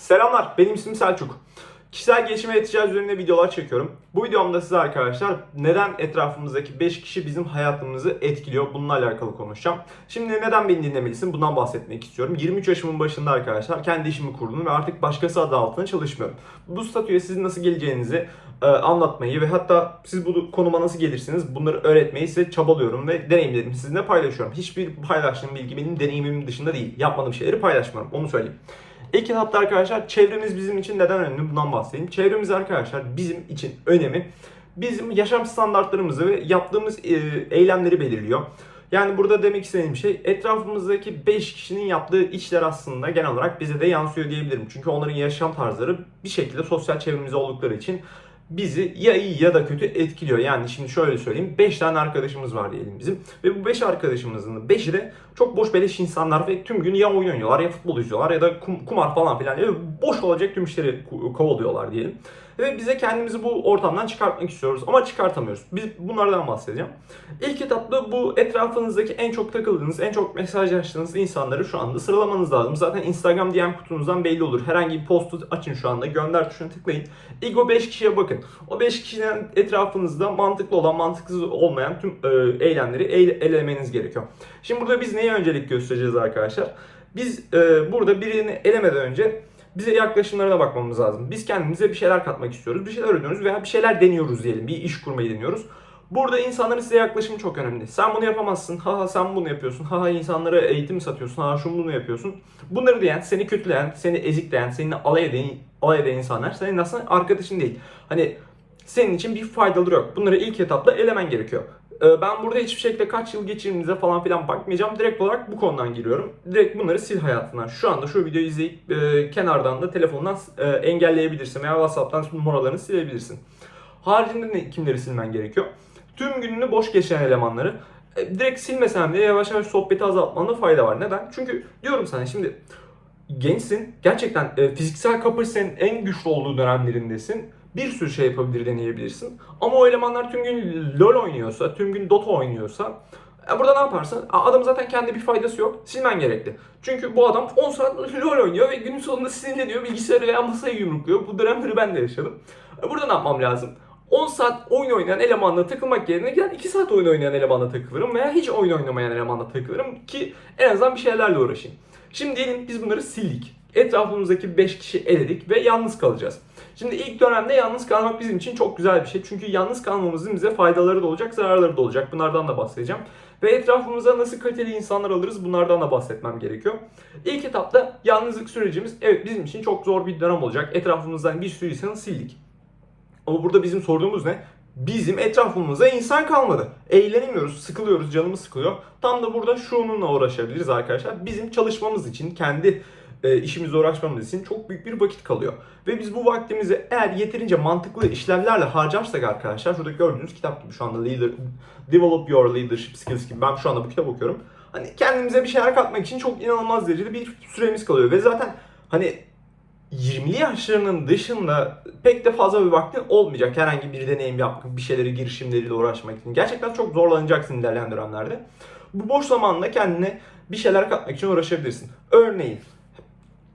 Selamlar, benim ismim Selçuk. Kişisel gelişim ve ticaret üzerine videolar çekiyorum. Bu videomda size arkadaşlar neden etrafımızdaki 5 kişi bizim hayatımızı etkiliyor bununla alakalı konuşacağım. Şimdi neden beni dinlemelisin bundan bahsetmek istiyorum. 23 yaşımın başında arkadaşlar kendi işimi kurdum ve artık başkası adı altında çalışmıyorum. Bu statüye sizin nasıl geleceğinizi e, anlatmayı ve hatta siz bu konuma nasıl gelirsiniz bunları öğretmeyi size çabalıyorum ve deneyimlerimi sizinle paylaşıyorum. Hiçbir paylaştığım bilgi benim deneyimimin dışında değil. Yapmadığım şeyleri paylaşmıyorum onu söyleyeyim. İlk etapta arkadaşlar çevremiz bizim için neden önemli bundan bahsedeyim. Çevremiz arkadaşlar bizim için önemi bizim yaşam standartlarımızı ve yaptığımız e, eylemleri belirliyor. Yani burada demek istediğim şey etrafımızdaki 5 kişinin yaptığı işler aslında genel olarak bize de yansıyor diyebilirim. Çünkü onların yaşam tarzları bir şekilde sosyal çevremizde oldukları için bizi ya iyi ya da kötü etkiliyor. Yani şimdi şöyle söyleyeyim 5 tane arkadaşımız var diyelim bizim. Ve bu 5 arkadaşımızın 5'i de çok boş beleş insanlar ve tüm gün ya oyun oynuyorlar ya futbol izliyorlar ya da kum- kumar falan filan. Ya boş olacak tüm işleri kovalıyorlar diyelim. Ve bize kendimizi bu ortamdan çıkartmak istiyoruz ama çıkartamıyoruz. Biz bunlardan bahsedeceğim. İlk etapta bu etrafınızdaki en çok takıldığınız, en çok mesajlaştığınız insanları şu anda sıralamanız lazım. Zaten Instagram DM kutunuzdan belli olur. Herhangi bir postu açın şu anda, gönder tuşuna tıklayın. İlk o 5 kişiye bakın. O 5 kişiden etrafınızda mantıklı olan, mantıksız olmayan tüm e, eylemleri ele- elemeniz gerekiyor. Şimdi burada biz neye öncelik göstereceğiz arkadaşlar? Biz e, burada birini elemeden önce bize yaklaşımlarına bakmamız lazım. Biz kendimize bir şeyler katmak istiyoruz. Bir şeyler öğreniyoruz veya bir şeyler deniyoruz diyelim. Bir iş kurmayı deniyoruz. Burada insanların size yaklaşımı çok önemli. Sen bunu yapamazsın. Ha ha sen bunu yapıyorsun. Ha ha insanlara eğitim satıyorsun. Ha şunu bunu yapıyorsun. Bunları diyen, seni kötüleyen, seni ezikleyen, seninle alay eden, alay eden insanlar senin aslında arkadaşın değil. Hani senin için bir faydaları yok. Bunları ilk etapta elemen gerekiyor. Ee, Ben burada hiçbir şekilde kaç yıl geçirdiğinize falan filan bakmayacağım. Direkt olarak bu konudan giriyorum. Direkt bunları sil hayatından. Şu anda şu videoyu izleyip e, kenardan da telefondan e, engelleyebilirsin veya WhatsApp'tan numaralarını silebilirsin. Haricinde ne, kimleri silmen gerekiyor? Tüm gününü boş geçiren elemanları e, direkt silmesen de yavaş yavaş sohbeti azaltmanda fayda var. Neden? Çünkü diyorum sana şimdi gençsin. Gerçekten e, fiziksel kapasitenin en güçlü olduğu dönemlerindesin. Bir sürü şey yapabilir, deneyebilirsin. Ama o elemanlar tüm gün LoL oynuyorsa, tüm gün Dota oynuyorsa e, burada ne yaparsın? Adam zaten kendi bir faydası yok. Silmen gerekli. Çünkü bu adam 10 saat LoL oynuyor ve günün sonunda sinirleniyor. Bilgisayarı veya masayı yumrukluyor. Bu dönemleri ben de yaşadım. E, Burada ne yapmam lazım? 10 saat oyun oynayan elemanla takılmak yerine gel 2 saat oyun oynayan elemanla takılırım veya hiç oyun oynamayan elemanla takılırım ki en azından bir şeylerle uğraşayım. Şimdi diyelim biz bunları sildik. Etrafımızdaki 5 kişi eledik ve yalnız kalacağız. Şimdi ilk dönemde yalnız kalmak bizim için çok güzel bir şey. Çünkü yalnız kalmamızın bize faydaları da olacak, zararları da olacak. Bunlardan da bahsedeceğim. Ve etrafımıza nasıl kaliteli insanlar alırız bunlardan da bahsetmem gerekiyor. İlk etapta yalnızlık sürecimiz evet bizim için çok zor bir dönem olacak. Etrafımızdan bir sürü insanı sildik. Ama burada bizim sorduğumuz ne? Bizim etrafımızda insan kalmadı. Eğlenemiyoruz, sıkılıyoruz, canımız sıkılıyor. Tam da burada şununla uğraşabiliriz arkadaşlar. Bizim çalışmamız için, kendi e, işimizle uğraşmamız için çok büyük bir vakit kalıyor. Ve biz bu vaktimizi eğer yeterince mantıklı işlevlerle harcarsak arkadaşlar, şurada gördüğünüz kitap gibi şu anda Leader, Develop Your Leadership Skills gibi ben şu anda bu kitap okuyorum. Hani kendimize bir şeyler katmak için çok inanılmaz derecede bir süremiz kalıyor. Ve zaten hani 20'li yaşlarının dışında pek de fazla bir vaktin olmayacak herhangi bir deneyim yapmak, bir şeyleri girişimleriyle uğraşmak için. Gerçekten çok zorlanacaksın ilerleyen dönemlerde. Bu boş zamanla kendine bir şeyler katmak için uğraşabilirsin. Örneğin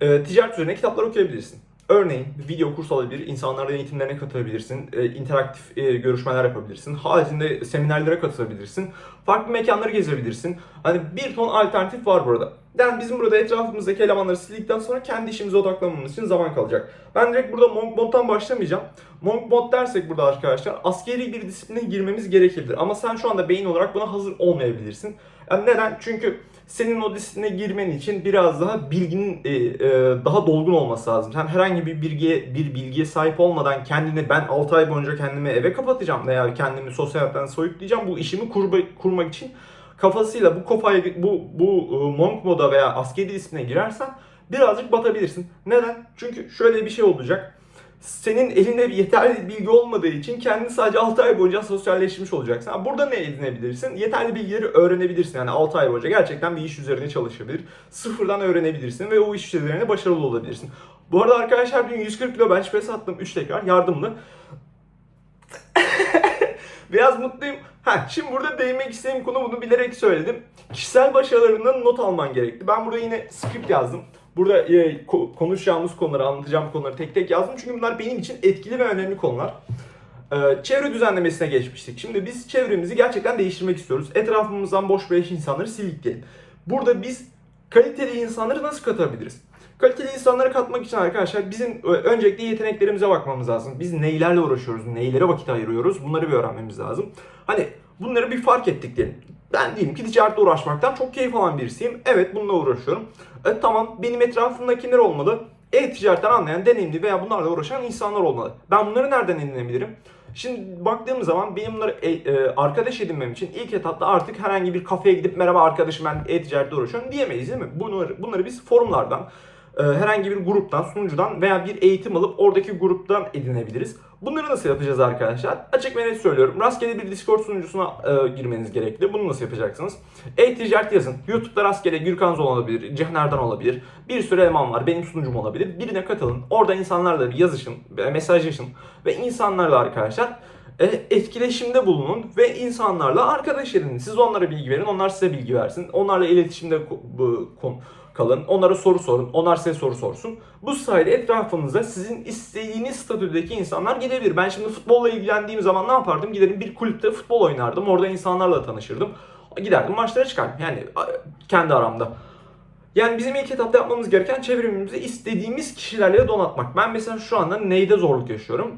e, ticaret üzerine kitaplar okuyabilirsin. Örneğin video kurs alabilir, insanların eğitimlerine katılabilirsin, e, interaktif e, görüşmeler yapabilirsin, haricinde seminerlere katılabilirsin, farklı mekanları gezebilirsin. Hani bir ton alternatif var burada. Yani bizim burada etrafımızdaki elemanları sildikten sonra kendi işimize odaklanmamız için zaman kalacak. Ben direkt burada Monk Mod'dan başlamayacağım. Monk Mod dersek burada arkadaşlar askeri bir disipline girmemiz gerekebilir. Ama sen şu anda beyin olarak buna hazır olmayabilirsin. Yani neden? Çünkü senin o disipline girmen için biraz daha bilginin e, e, daha dolgun olması lazım. Sen herhangi bir bilgiye bir bilgiye sahip olmadan kendini ben 6 ay boyunca kendimi eve kapatacağım veya kendimi sosyal hayattan soyutlayacağım. Bu işimi kurba, kurmak için kafasıyla bu kafaya bu bu e, monk moda veya askeri disipline girersen birazcık batabilirsin. Neden? Çünkü şöyle bir şey olacak. Senin elinde yeterli bilgi olmadığı için kendini sadece 6 ay boyunca sosyalleşmiş olacaksın. Ha, Burada ne edinebilirsin? Yeterli bilgileri öğrenebilirsin. Yani 6 ay boyunca gerçekten bir iş üzerine çalışabilir. Sıfırdan öğrenebilirsin ve o iş üzerine başarılı olabilirsin. Bu arada arkadaşlar dün 140 kilo bench press attım 3 tekrar yardımlı. Biraz mutluyum. Ha, şimdi burada değinmek istediğim konu bunu bilerek söyledim. Kişisel başarılarından not alman gerekti. Ben burada yine script yazdım. Burada e, ko- konuşacağımız konuları, anlatacağım konuları tek tek yazdım. Çünkü bunlar benim için etkili ve önemli konular. Ee, çevre düzenlemesine geçmiştik. Şimdi biz çevremizi gerçekten değiştirmek istiyoruz. Etrafımızdan boş beleş insanları diyelim. Burada biz kaliteli insanları nasıl katabiliriz? Kaliteli insanları katmak için arkadaşlar bizim öncelikle yeteneklerimize bakmamız lazım. Biz neylerle uğraşıyoruz, neylere vakit ayırıyoruz bunları bir öğrenmemiz lazım. Hani bunları bir fark ettik diyelim. Ben diyelim ki ticaretle uğraşmaktan çok keyif alan birisiyim. Evet bununla uğraşıyorum. E, tamam benim etrafımdakiler olmalı. E-ticaretten anlayan, deneyimli veya bunlarla uğraşan insanlar olmalı. Ben bunları nereden edinebilirim? Şimdi baktığım zaman benim bunları e, e, arkadaş edinmem için ilk etapta artık herhangi bir kafeye gidip merhaba arkadaşım ben e-ticaretle uğraşıyorum diyemeyiz değil mi? Bunları, bunları biz forumlardan, herhangi bir gruptan, sunucudan veya bir eğitim alıp oradaki gruptan edinebiliriz. Bunları nasıl yapacağız arkadaşlar? Açık ve net söylüyorum. Rastgele bir Discord sunucusuna e, girmeniz gerekli. Bunu nasıl yapacaksınız? E-ticaret yazın. YouTube'da rastgele Gürkan Zon olabilir, Cehner'den olabilir. Bir sürü eleman var. Benim sunucum olabilir. Birine katılın. Orada insanlarla bir yazışın, mesajlaşın. Ve insanlarla arkadaşlar e, etkileşimde bulunun ve insanlarla arkadaş edinin. Siz onlara bilgi verin, onlar size bilgi versin. Onlarla iletişimde bu- kon- kalın. Onlara soru sorun. Onlar size soru sorsun. Bu sayede etrafınıza sizin istediğiniz statüdeki insanlar gelebilir. Ben şimdi futbolla ilgilendiğim zaman ne yapardım? Giderim bir kulüpte futbol oynardım. Orada insanlarla tanışırdım. Giderdim maçlara çıkardım. Yani kendi aramda. Yani bizim ilk etapta yapmamız gereken çevremizi istediğimiz kişilerle donatmak. Ben mesela şu anda neyde zorluk yaşıyorum?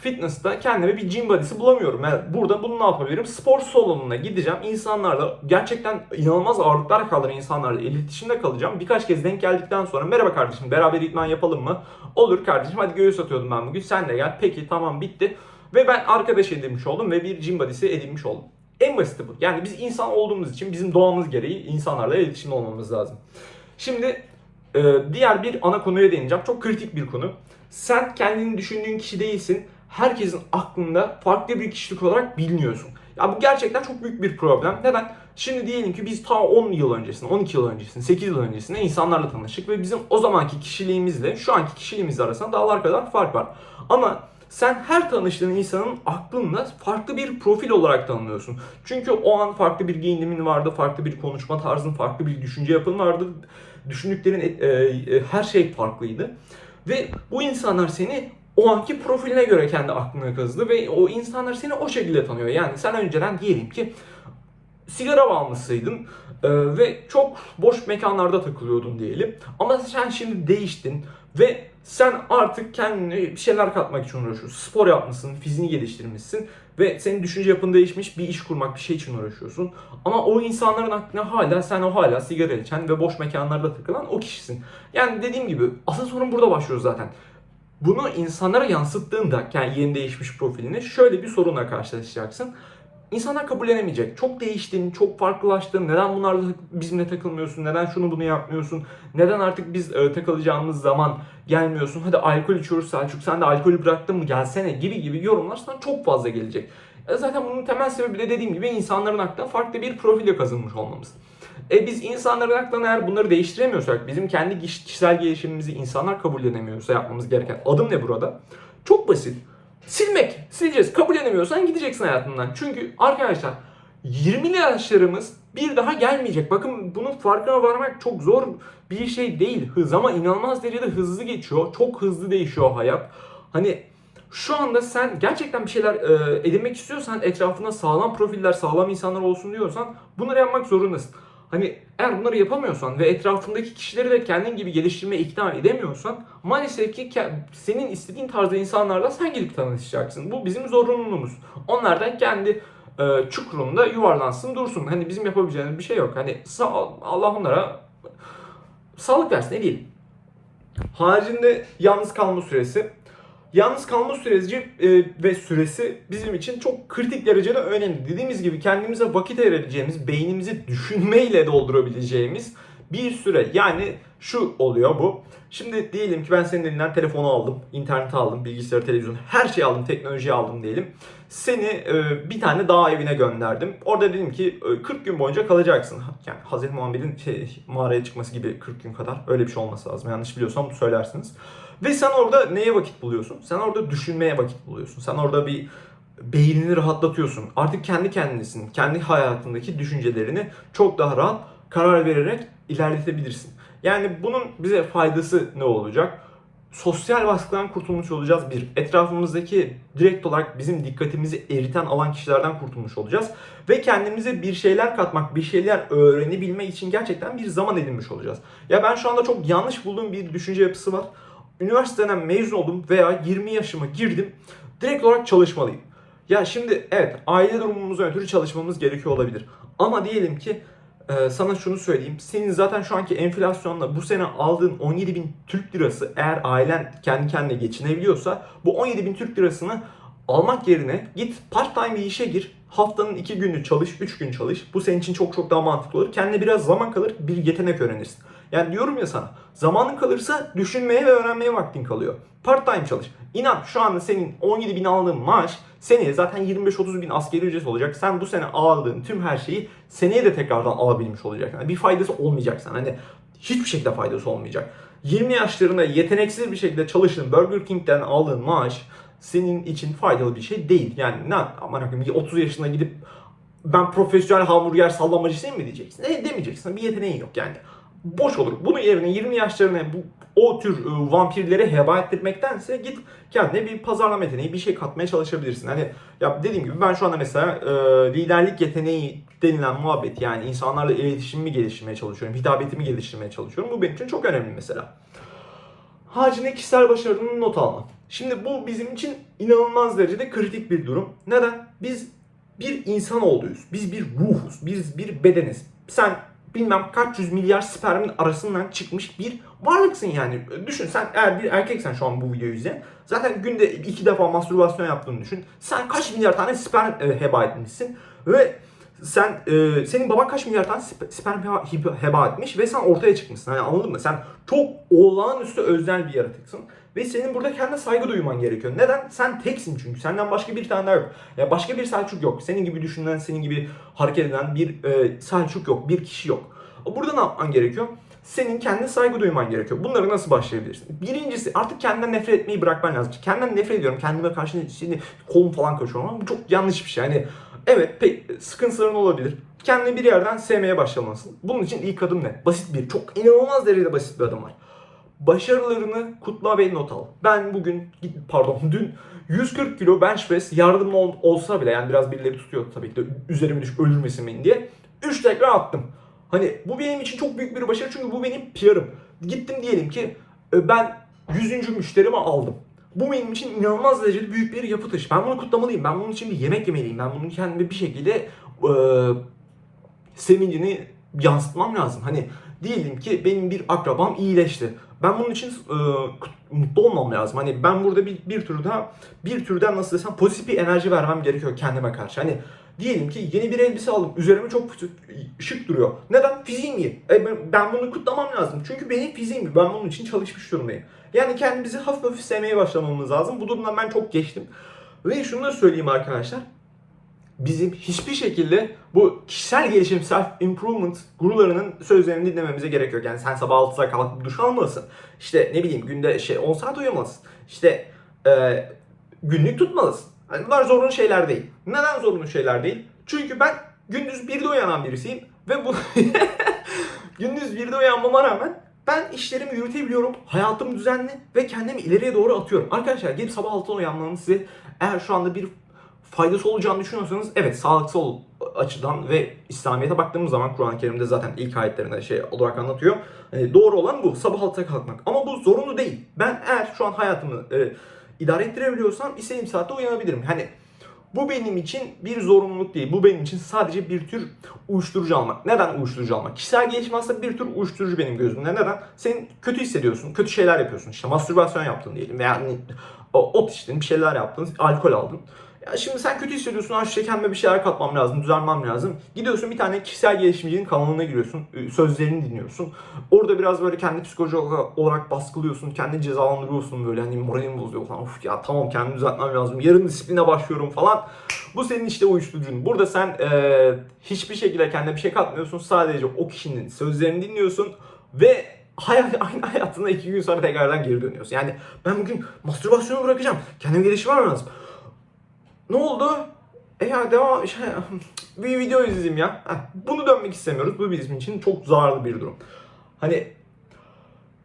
Fitness'ta kendime bir gym body'si bulamıyorum. Yani burada bunu ne yapabilirim? Spor salonuna gideceğim. İnsanlarla gerçekten inanılmaz ağırlıklar kaldıran insanlarla iletişimde kalacağım. Birkaç kez denk geldikten sonra merhaba kardeşim beraber idman yapalım mı? Olur kardeşim hadi göğüs atıyordum ben bugün sen de gel. Peki tamam bitti. Ve ben arkadaş edinmiş oldum ve bir gym body'si edinmiş oldum. En basiti bu. Yani biz insan olduğumuz için bizim doğamız gereği insanlarla iletişimde olmamız lazım. Şimdi e, diğer bir ana konuya değineceğim. Çok kritik bir konu. Sen kendini düşündüğün kişi değilsin. Herkesin aklında farklı bir kişilik olarak biliniyorsun. Ya bu gerçekten çok büyük bir problem. Neden? Şimdi diyelim ki biz ta 10 yıl öncesinde, 12 yıl öncesinde, 8 yıl öncesinde insanlarla tanıştık ve bizim o zamanki kişiliğimizle şu anki kişiliğimiz arasında dağlar kadar fark var. Ama sen her tanıştığın insanın aklında farklı bir profil olarak tanımlıyorsun. Çünkü o an farklı bir giyinimin vardı, farklı bir konuşma tarzın, farklı bir düşünce yapın vardı. Düşündüklerin e, e, her şey farklıydı. Ve bu insanlar seni o anki profiline göre kendi aklına kazıdı ve o insanlar seni o şekilde tanıyor. Yani sen önceden diyelim ki sigara bağımlısıydın e, ve çok boş mekanlarda takılıyordun diyelim. Ama sen şimdi değiştin ve sen artık kendine bir şeyler katmak için uğraşıyorsun. Spor yapmışsın, fiziğini geliştirmişsin ve senin düşünce yapın değişmiş bir iş kurmak, bir şey için uğraşıyorsun. Ama o insanların aklına hala sen o hala sigara içen ve boş mekanlarda takılan o kişisin. Yani dediğim gibi asıl sorun burada başlıyor zaten. Bunu insanlara yansıttığında yani yeni değişmiş profilini şöyle bir sorunla karşılaşacaksın. İnsanlar kabullenemeyecek. Çok değiştin, çok farklılaştın. Neden bunlarla bizimle takılmıyorsun? Neden şunu bunu yapmıyorsun? Neden artık biz e, takılacağımız zaman gelmiyorsun? Hadi alkol içiyoruz Selçuk. Sen de alkolü bıraktın mı? Gelsene gibi gibi yorumlar sana çok fazla gelecek. E, zaten bunun temel sebebi de dediğim gibi insanların aklına farklı bir profille kazınmış olmamız. E biz insanların aklına eğer bunları değiştiremiyorsak, bizim kendi kiş- kişisel gelişimimizi insanlar kabullenemiyorsa yapmamız gereken adım ne burada? Çok basit. Silmek. Sileceğiz. Kabullenemiyorsan gideceksin hayatından. Çünkü arkadaşlar 20'li yaşlarımız bir daha gelmeyecek. Bakın bunun farkına varmak çok zor bir şey değil. Hız ama inanılmaz derecede hızlı geçiyor. Çok hızlı değişiyor hayat. Hani şu anda sen gerçekten bir şeyler e, edinmek istiyorsan etrafında sağlam profiller, sağlam insanlar olsun diyorsan bunları yapmak zorundasın. Hani eğer bunları yapamıyorsan ve etrafındaki kişileri de kendin gibi geliştirmeye ikna edemiyorsan maalesef ki senin istediğin tarzda insanlarla sen gidip tanışacaksın. Bu bizim zorunluluğumuz. Onlardan kendi e, çukurunda yuvarlansın dursun. Hani bizim yapabileceğimiz bir şey yok. Hani Allah onlara sağlık versin ne diyelim. Haricinde yalnız kalma süresi. Yalnız kalma süreci e, ve süresi bizim için çok kritik derecede önemli. Dediğimiz gibi kendimize vakit ayırabileceğimiz, beynimizi düşünmeyle doldurabileceğimiz bir süre. Yani şu oluyor bu. Şimdi diyelim ki ben senin elinden telefonu aldım, interneti aldım, bilgisayarı, televizyonu, her şeyi aldım, teknolojiyi aldım diyelim. Seni e, bir tane dağ evine gönderdim. Orada dedim ki e, 40 gün boyunca kalacaksın. Yani Hazreti Muhammed'in şey, mağaraya çıkması gibi 40 gün kadar. Öyle bir şey olması lazım. Yanlış biliyorsam söylersiniz. Ve sen orada neye vakit buluyorsun? Sen orada düşünmeye vakit buluyorsun. Sen orada bir beynini rahatlatıyorsun. Artık kendi kendisin. Kendi hayatındaki düşüncelerini çok daha rahat karar vererek ilerletebilirsin. Yani bunun bize faydası ne olacak? Sosyal baskıdan kurtulmuş olacağız bir. Etrafımızdaki direkt olarak bizim dikkatimizi eriten alan kişilerden kurtulmuş olacağız. Ve kendimize bir şeyler katmak, bir şeyler öğrenebilmek için gerçekten bir zaman edinmiş olacağız. Ya ben şu anda çok yanlış bulduğum bir düşünce yapısı var. Üniversiteden mezun oldum veya 20 yaşıma girdim. Direkt olarak çalışmalıyım. Ya şimdi evet aile durumumuzdan ötürü çalışmamız gerekiyor olabilir. Ama diyelim ki e, sana şunu söyleyeyim. Senin zaten şu anki enflasyonla bu sene aldığın 17 bin Türk lirası eğer ailen kendi kendine geçinebiliyorsa bu 17 bin Türk lirasını almak yerine git part time bir işe gir. Haftanın 2 günü çalış, 3 gün çalış. Bu senin için çok çok daha mantıklı olur. Kendine biraz zaman kalır, bir yetenek öğrenirsin. Yani diyorum ya sana, zamanın kalırsa düşünmeye ve öğrenmeye vaktin kalıyor. Part time çalış. İnan şu anda senin 17 bin aldığın maaş seneye zaten 25-30 bin askeri ücret olacak. Sen bu sene aldığın tüm her şeyi seneye de tekrardan alabilmiş olacaksın. Yani bir faydası olmayacak sana. Hani hiçbir şekilde faydası olmayacak. 20 yaşlarında yeteneksiz bir şekilde çalıştığın Burger King'den aldığın maaş senin için faydalı bir şey değil. Yani ne aman koyayım 30 yaşına gidip ben profesyonel hamburger sallamacısıyım mı diyeceksin? E, demeyeceksin. Bir yeteneğin yok yani. Boş olur. Bunun yerine 20 yaşlarına bu o tür e, vampirleri heba ettirmektense git kendine bir pazarlama yeteneği bir şey katmaya çalışabilirsin. Hani ya dediğim gibi ben şu anda mesela e, liderlik yeteneği denilen muhabbet yani insanlarla iletişimimi geliştirmeye çalışıyorum. Hitabetimi geliştirmeye çalışıyorum. Bu benim için çok önemli mesela. Haricinde kişisel başarının not alma. Şimdi bu bizim için inanılmaz derecede kritik bir durum. Neden? Biz bir insan olduğuyuz. Biz bir ruhuz. Biz bir bedeniz. Sen bilmem kaç yüz milyar spermin arasından çıkmış bir varlıksın yani. Düşün sen eğer bir erkeksen şu an bu videoyu izleyen zaten günde iki defa mastürbasyon yaptığını düşün. Sen kaç milyar tane sperm e, heba etmişsin ve sen e, senin baban kaç milyar tane sp- sperm heba, heba- etmiş ve sen ortaya çıkmışsın. Hani anladın mı? Sen çok olağanüstü özel bir yaratıksın. Ve senin burada kendine saygı duyman gerekiyor. Neden? Sen teksin çünkü. Senden başka bir tane daha yok. Ya başka bir Selçuk yok. Senin gibi düşünen, senin gibi hareket eden bir e, Selçuk yok. Bir kişi yok. Burada ne yapman gerekiyor? Senin kendine saygı duyman gerekiyor. Bunları nasıl başlayabilirsin? Birincisi artık kendinden nefret etmeyi bırakman lazım. Kendimden nefret ediyorum. Kendime karşı şimdi kolum falan kaşıyorum ama çok yanlış bir şey. Yani evet pek sıkıntıların olabilir. Kendini bir yerden sevmeye başlamalısın. Bunun için ilk adım ne? Basit bir, çok inanılmaz derecede basit bir adım var. Başarılarını kutla ve not al. Ben bugün, pardon dün 140 kilo bench press yardımlı ol- olsa bile yani biraz birileri tutuyor tabii ki de üzerime düş ölürmesin beni diye. 3 tekrar attım. Hani bu benim için çok büyük bir başarı çünkü bu benim PR'ım. Gittim diyelim ki e, ben 100. müşterimi aldım. Bu benim için inanılmaz derecede büyük bir yapı taşı. Ben bunu kutlamalıyım. Ben bunun için bir yemek yemeliyim. Ben bunun kendime bir şekilde e, sevincini yansıtmam lazım. Hani diyelim ki benim bir akrabam iyileşti. Ben bunun için e, mutlu olmam lazım. Hani ben burada bir, bir tür daha bir türden nasıl desem pozitif bir enerji vermem gerekiyor kendime karşı. Hani diyelim ki yeni bir elbise aldım. Üzerime çok şık duruyor. Neden? Fiziğim iyi. E, ben, ben bunu kutlamam lazım. Çünkü benim fiziğim iyi. Ben bunun için çalışmış durumdayım. Yani kendimizi hafif hafif sevmeye başlamamız lazım. Bu durumdan ben çok geçtim. Ve şunu da söyleyeyim arkadaşlar bizim hiçbir şekilde bu kişisel gelişim, self improvement gurularının sözlerini dinlememize gerek yok. Yani sen sabah 6'da kalkıp duş almalısın. İşte ne bileyim günde şey 10 saat uyumalısın. İşte e, günlük tutmalısın. Yani bunlar zorunlu şeyler değil. Neden zorunlu şeyler değil? Çünkü ben gündüz 1'de uyanan birisiyim ve bu gündüz 1'de uyanmama rağmen ben işlerimi yürütebiliyorum. Hayatım düzenli ve kendimi ileriye doğru atıyorum. Arkadaşlar gelip sabah 6'da uyanmanın size eğer şu anda bir faydası olacağını düşünüyorsanız evet sağlıksal açıdan ve İslamiyet'e baktığımız zaman Kur'an-ı Kerim'de zaten ilk ayetlerinde şey olarak anlatıyor. Yani doğru olan bu. Sabah 6'da kalkmak. Ama bu zorunlu değil. Ben eğer şu an hayatımı e, idare ettirebiliyorsam istediğim saatte uyanabilirim. Hani bu benim için bir zorunluluk değil. Bu benim için sadece bir tür uyuşturucu almak. Neden uyuşturucu almak? Kişisel gelişim aslında bir tür uyuşturucu benim gözümde. Neden? Sen kötü hissediyorsun, kötü şeyler yapıyorsun. İşte mastürbasyon yaptın diyelim veya hani ot içtin, bir şeyler yaptın, alkol aldın. Ya şimdi sen kötü hissediyorsun, ha işte kendime bir şeyler katmam lazım, düzelmem lazım. Gidiyorsun bir tane kişisel gelişimcinin kanalına giriyorsun, ıı, sözlerini dinliyorsun. Orada biraz böyle kendi psikolojik olarak baskılıyorsun, kendini cezalandırıyorsun böyle hani moralini bozuyor falan. Of ya tamam kendimi düzeltmem lazım, yarın disipline başlıyorum falan. Bu senin işte uyuşturucun. Burada sen e, hiçbir şekilde kendine bir şey katmıyorsun, sadece o kişinin sözlerini dinliyorsun ve hayat, aynı hayatına iki gün sonra tekrardan geri dönüyorsun. Yani ben bugün mastürbasyonu bırakacağım, kendime gelişmem lazım. Ne oldu? E ya devam şey, bir video izleyeyim ya. Heh, bunu dönmek istemiyoruz. Bu bizim için çok zararlı bir durum. Hani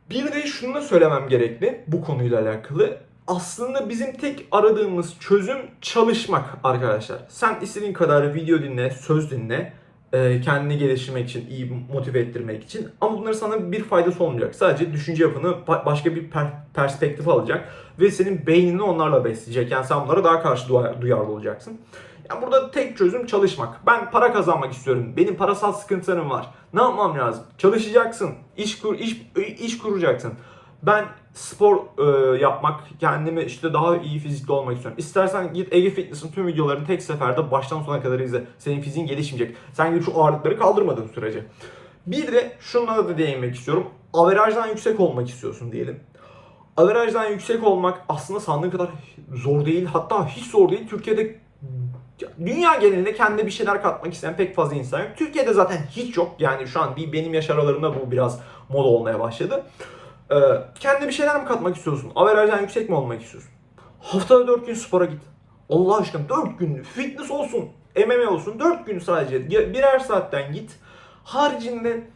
Bir de şunu da söylemem gerekli bu konuyla alakalı. Aslında bizim tek aradığımız çözüm çalışmak arkadaşlar. Sen istediğin kadar video dinle, söz dinle. E, Kendini geliştirmek için, iyi motive ettirmek için. Ama bunların sana bir faydası olmayacak. Sadece düşünce yapını ba- başka bir per- perspektif alacak. Ve senin beynini onlarla besleyecek. Yani sen bunlara daha karşı duyar- duyarlı olacaksın. Yani burada tek çözüm çalışmak. Ben para kazanmak istiyorum. Benim parasal sıkıntılarım var. Ne yapmam lazım? Çalışacaksın. İş kur iş iş kuracaksın. Ben spor e, yapmak, kendimi işte daha iyi fizikli olmak istiyorum. İstersen git Ege Fitness'ın tüm videolarını tek seferde baştan sona kadar izle. Senin fiziğin gelişmeyecek. Sen gidip şu ağırlıkları kaldırmadığın sürece. Bir de şunlara da değinmek istiyorum. Averajdan yüksek olmak istiyorsun diyelim. Averajdan yüksek olmak aslında sandığın kadar zor değil. Hatta hiç zor değil. Türkiye'de dünya genelinde kendine bir şeyler katmak isteyen pek fazla insan yok. Türkiye'de zaten hiç yok. Yani şu an bir benim yaş aralarında bu biraz moda olmaya başladı. Ee, kendine bir şeyler mi katmak istiyorsun? Averajdan yüksek mi olmak istiyorsun? Haftada 4 gün spora git. Allah aşkına 4 gün fitness olsun, MMA olsun 4 gün sadece birer saatten git. Haricinde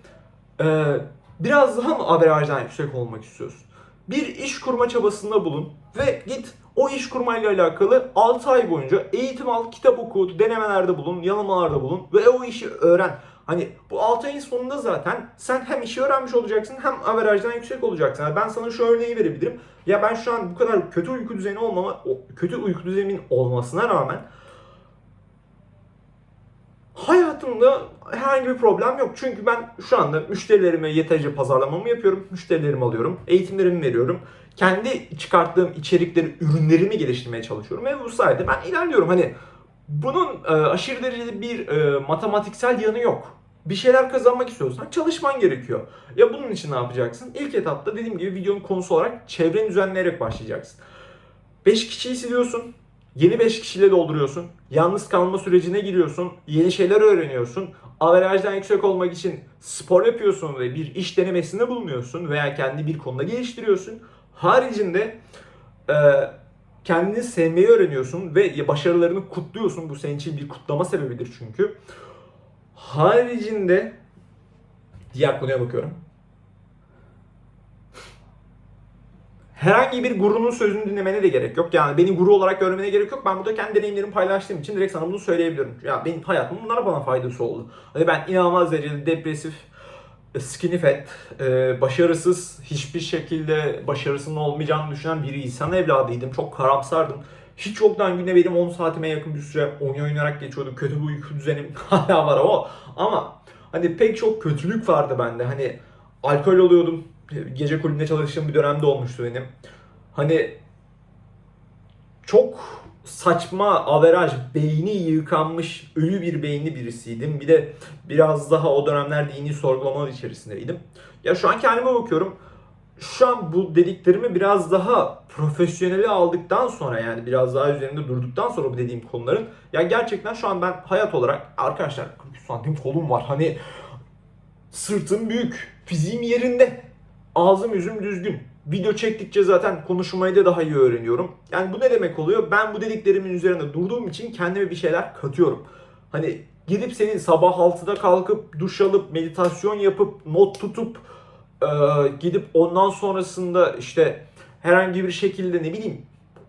e, biraz daha mı averajdan yüksek olmak istiyorsun? Bir iş kurma çabasında bulun ve git o iş kurmayla alakalı 6 ay boyunca eğitim al, kitap oku, denemelerde bulun, yanılmalarda bulun ve o işi öğren. Hani bu 6 ayın sonunda zaten sen hem işi öğrenmiş olacaksın hem averajdan yüksek olacaksın. Yani ben sana şu örneği verebilirim. Ya ben şu an bu kadar kötü uyku düzeni olmama, kötü uyku düzenimin olmasına rağmen hayatımda herhangi bir problem yok. Çünkü ben şu anda müşterilerime yeterince pazarlamamı yapıyorum. Müşterilerimi alıyorum. Eğitimlerimi veriyorum. Kendi çıkarttığım içerikleri, ürünlerimi geliştirmeye çalışıyorum. Ve bu sayede ben ilerliyorum. Hani bunun e, aşırı derecede bir e, matematiksel yanı yok. Bir şeyler kazanmak istiyorsan çalışman gerekiyor. Ya bunun için ne yapacaksın? İlk etapta dediğim gibi videonun konusu olarak çevreni düzenleyerek başlayacaksın. 5 kişiyi siliyorsun. Yeni 5 kişiyle dolduruyorsun. Yalnız kalma sürecine giriyorsun. Yeni şeyler öğreniyorsun. Averajdan yüksek olmak için spor yapıyorsun ve bir iş denemesinde bulunuyorsun veya kendi bir konuda geliştiriyorsun. Haricinde e, kendini sevmeyi öğreniyorsun ve başarılarını kutluyorsun. Bu senin için bir kutlama sebebidir çünkü. Haricinde diğer konuya bakıyorum. Herhangi bir gurunun sözünü dinlemene de gerek yok. Yani beni guru olarak görmene gerek yok. Ben burada kendi deneyimlerimi paylaştığım için direkt sana bunu söyleyebilirim. Ya benim hayatımın bunlara bana faydası oldu. Hani ben inanılmaz derecede depresif, skinny fat, e, başarısız, hiçbir şekilde başarısının olmayacağını düşünen bir insan evladıydım. Çok karamsardım. Hiç yoktan güne benim 10 saatime yakın bir süre oyun oynayarak geçiyordu. Kötü bir uyku düzenim hala var o. Ama hani pek çok kötülük vardı bende. Hani alkol oluyordum. Gece kulübünde çalıştığım bir dönemde olmuştu benim. Hani çok saçma, averaj, beyni yıkanmış, ölü bir beyinli birisiydim. Bir de biraz daha o dönemler dini sorgulamalar içerisindeydim. Ya şu an kendime bakıyorum. Şu an bu dediklerimi biraz daha profesyoneli aldıktan sonra yani biraz daha üzerinde durduktan sonra bu dediğim konuların ya gerçekten şu an ben hayat olarak arkadaşlar 43 santim kolum var. Hani sırtım büyük, fiziğim yerinde, ağzım yüzüm düzgün. Video çektikçe zaten konuşmayı da daha iyi öğreniyorum. Yani bu ne demek oluyor? Ben bu dediklerimin üzerinde durduğum için kendime bir şeyler katıyorum. Hani gidip senin sabah 6'da kalkıp duş alıp meditasyon yapıp not tutup e, gidip ondan sonrasında işte herhangi bir şekilde ne bileyim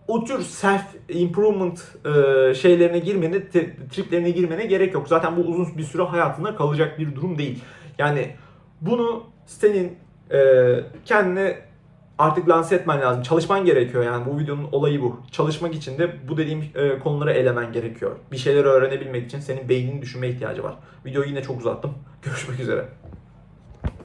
o tür self improvement e, şeylerine girmene, triplerine girmene gerek yok. Zaten bu uzun bir süre hayatında kalacak bir durum değil. Yani bunu senin e, kendine artık lanse etmen lazım. Çalışman gerekiyor yani bu videonun olayı bu. Çalışmak için de bu dediğim e, konuları elemen gerekiyor. Bir şeyler öğrenebilmek için senin beyninin düşünme ihtiyacı var. Videoyu yine çok uzattım. Görüşmek üzere.